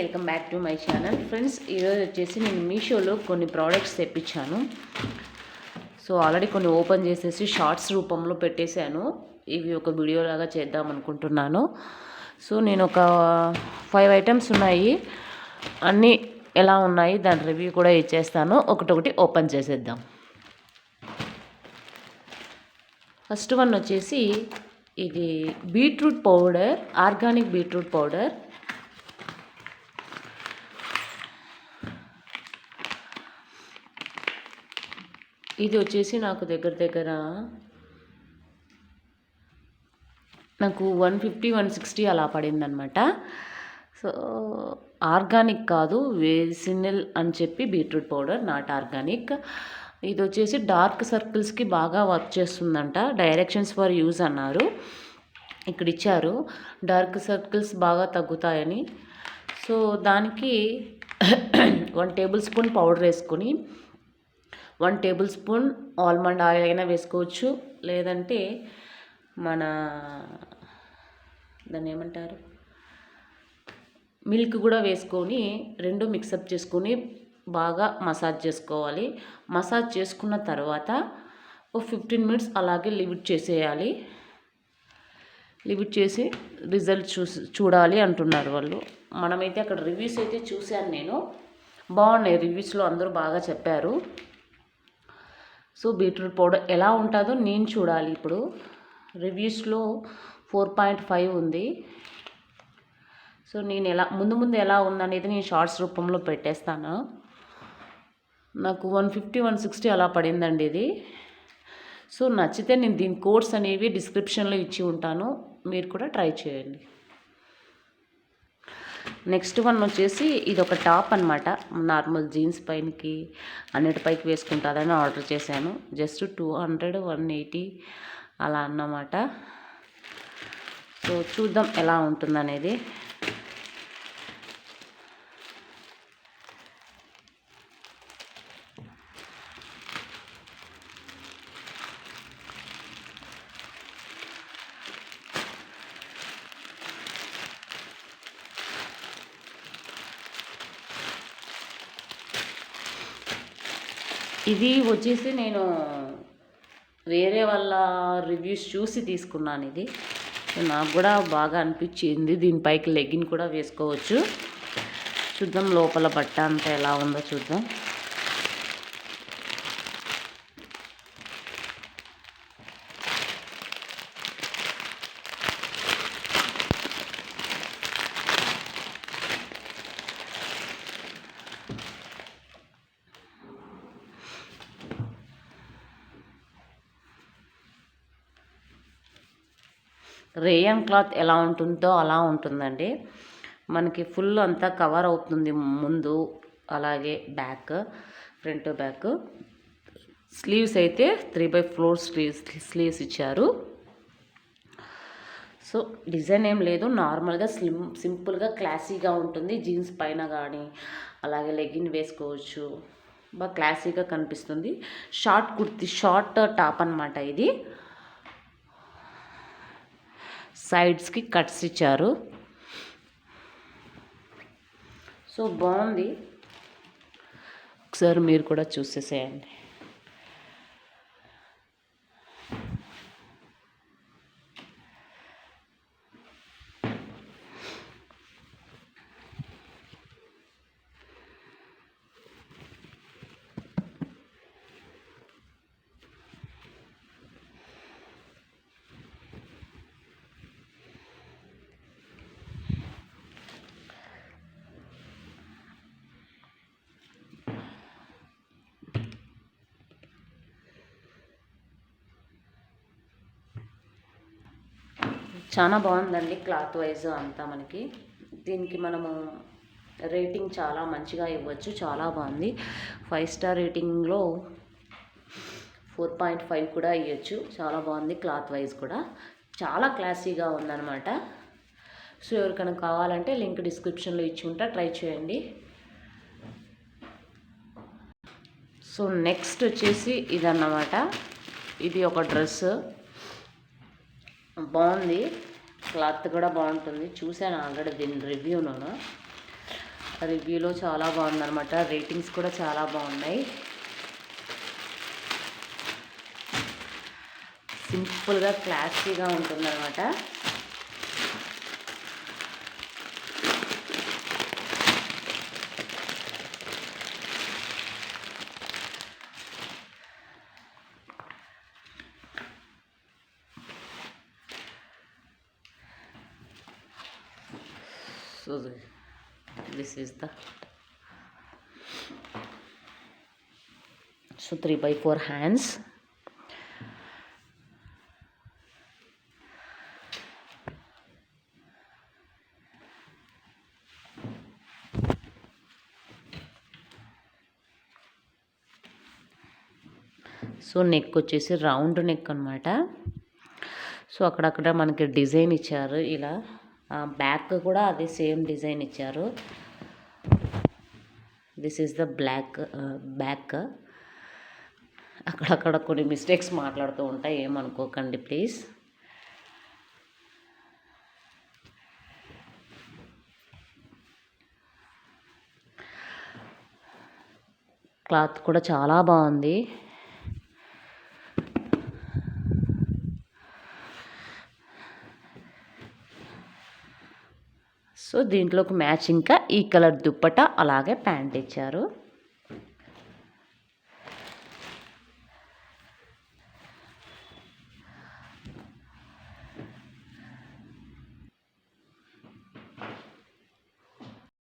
Welcome back to my channel. Friends ఈరోజు వచ్చేసి నేను మీషోలో కొన్ని ప్రోడక్ట్స్ తెప్పించాను. సో ఆల్రెడీ కొన్ని ఓపెన్ చేసేసి షార్ట్స్ రూపంలో పెట్టేశాను. ఇవి ఒక వీడియో లాగా చేద్దాం అనుకుంటున్నాను. సో నేను ఒక ఫైవ్ ఐటమ్స్ ఉన్నాయి. అన్నీ ఎలా ఉన్నాయి దాని రివ్యూ కూడా ఇచ్చేస్తాను. ఒకటొకటి ఓపెన్ చేసేద్దాం. ఫస్ట్ వన్ వచ్చేసి ఇది beetroot powder organic beetroot powder. ఇది వచ్చేసి నాకు దగ్గర దగ్గర నాకు వన్ ఫిఫ్టీ వన్ సిక్స్టీ అలా పడిందనమాట సో ఆర్గానిక్ కాదు వేసినల్ అని చెప్పి బీట్రూట్ పౌడర్ నాట్ ఆర్గానిక్. ఇది వచ్చేసి డార్క్ సర్కిల్స్కి బాగా వర్క్ చేస్తుందంట డైరెక్షన్స్ ఫర్ యూజ్ అన్నారు. ఇక్కడ ఇచ్చారు డార్క్ సర్కిల్స్ బాగా తగ్గుతాయని. సో దానికి వన్ టేబుల్ స్పూన్ పౌడర్ వేసుకొని one tablespoon almond oil అయినా వేసుకోవచ్చు. లేదంటే మన దాన్ని ఏమంటారు? మిల్క్ కూడా వేసుకొని రెండు మిక్సప్ చేసుకొని బాగా మసాజ్ చేసుకోవాలి. మసాజ్ చేసుకున్న తర్వాత ఒక ఫిఫ్టీన్ మినిట్స్ అలాగే లిమిట్ చేసేయాలి. లిమిట్ చేసి రిజల్ట్ చూసి చూడాలి అంటున్నారు వాళ్ళు. మనమైతే అక్కడ రివ్యూస్ అయితే చూశాను నేను. బాగున్నాయి రివ్యూస్లో అందరూ బాగా చెప్పారు. సో బీట్రూట్ పౌడర్ ఎలా ఉంటుందో నేను చూడాలి ఇప్పుడు. రివ్యూస్లో ఫోర్ పాయింట్ ఫైవ్ ఉంది. సో నేను ఎలా ముందు ముందు ఎలా ఉందనేది నేను షార్ట్స్ రూపంలో పెట్టేస్తాను. నాకు వన్ ఫిఫ్టీ వన్ సిక్స్టీ అలా పడిందండి ఇది. సో నచ్చితే నేను దీని కోడ్స్ అనేవి డిస్క్రిప్షన్లో ఇచ్చి ఉంటాను. మీరు కూడా ట్రై చేయండి. నెక్స్ట్ వన్ వచ్చేసి ఇది ఒక టాప్ అనమాట నార్మల్ జీన్స్ పైనకి అన్నిటిపైకి వేసుకుంటుందని ఆర్డర్ చేశాను. Just two hundred one eighty అలా అన్నమాట. సో చూద్దాం ఎలా ఉంటుందనేది. ఇది వచ్చేసి నేను వేరే వాళ్ళ రివ్యూస్ చూసి తీసుకున్నాను ఇది. నాకు కూడా బాగా అనిపించింది. దీనిపైకి లెగ్గిన్ కూడా వేసుకోవచ్చు. చూద్దాం లోపల బట్ట అంతా ఎలా ఉందో చూద్దాం. రేయన్ క్లాత్ ఎలా ఉంటుందో అలా ఉంటుందండి. మనకి ఫుల్ అంతా కవర్ అవుతుంది ముందు అలాగే బ్యాక్ ఫ్రంట్ బ్యాక్. స్లీవ్స్ అయితే three by four sleeves sleeves ఇచ్చారు. సో డిజైన్ ఏం లేదు. నార్మల్గా స్లిమ్ సింపుల్గా క్లాసీగా ఉంటుంది. జీన్స్ పైన కానీ అలాగే లెగిన్ వేసుకోవచ్చు. బాగా క్లాసీగా కనిపిస్తుంది. షార్ట్ కుర్తి షార్ట్ టాప్ అనమాట ఇది. సైడ్స్కి కట్స్ ఇచ్చారు. సో బాగుంది. ఒకసారి మీరు కూడా చూసేసేయండి. చాలా బాగుందండి క్లాత్ వైజ్ అంతా మనకి. దీనికి మనము రేటింగ్ చాలా మంచిగా ఇవ్వచ్చు చాలా బాగుంది. ఫైవ్ స్టార్ రేటింగ్లో ఫోర్ పాయింట్ ఫైవ్ కూడా ఇవ్వచ్చు చాలా బాగుంది క్లాత్ వైజ్ కూడా. చాలా క్లాసీగా ఉందన్నమాట. సో ఎవరికైనా కావాలంటే లింక్ డిస్క్రిప్షన్లో ఇచ్చి ఉంటా ట్రై చేయండి. సో నెక్స్ట్ వచ్చేసి ఇదన్నమాట. ఇది ఒక డ్రెస్ బాగుంది. క్లాత్ కూడా బాగుంటుంది. చూశాను ఆల్రెడీ దీని రివ్యూను రివ్యూలో చాలా బాగుందన్నమాట. రేటింగ్స్ కూడా చాలా బాగున్నాయి. సింపుల్గా క్లాసీగా ఉంటుందన్నమాట. So the, this is the so 3 by 4 hands. So neck వచ్చేసి రౌండ్ నెక్ అనమాట సో అక్కడక్కడ మనకి డిజైన్ ఇచ్చారు. ఇలా బ్యాక్ కూడా అది సేమ్ డిజైన్ ఇచ్చారు. This is the black back అక్కడక్కడ కొన్ని మిస్టేక్స్ మాట్లాడుతూ ఉంటాయి ఏమనుకోకండి ప్లీజ్ క్లాత్ కూడా చాలా బాగుంది. సో దీంట్లోకి మ్యాచింగ్గా ఈ కలర్ దుప్పట అలాగే ప్యాంట్ ఇచ్చారు.